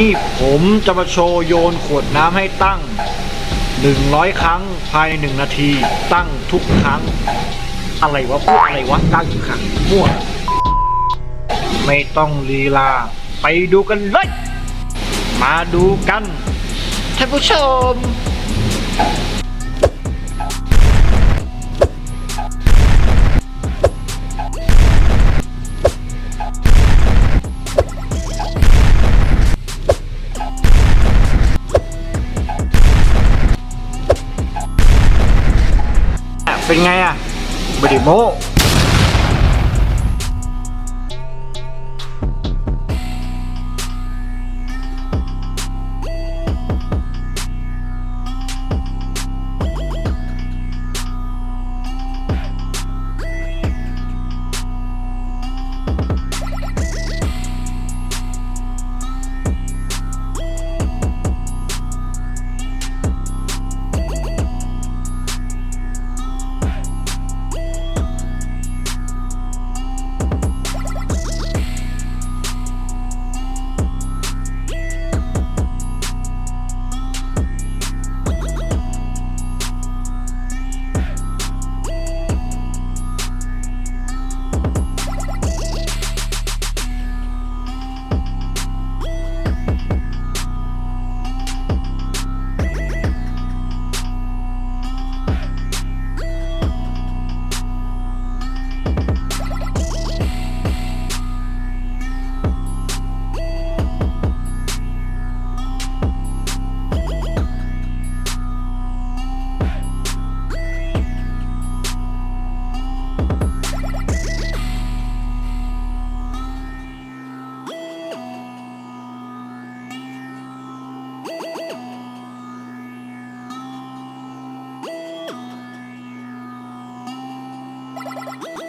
นี่ผมจะมาโชว์โยนขวดน้ำให้ตั้ง 100 ครั้งภายใน 1 นาที ตั้งทุกครั้ง อะไรวะพูดอะไรวะตั้งทุกครั้งมั่วไม่ต้องลีลา ไปดูกันเลย มาดูกันท่านผู้ชม เป็นไงอะบดิโม Woo!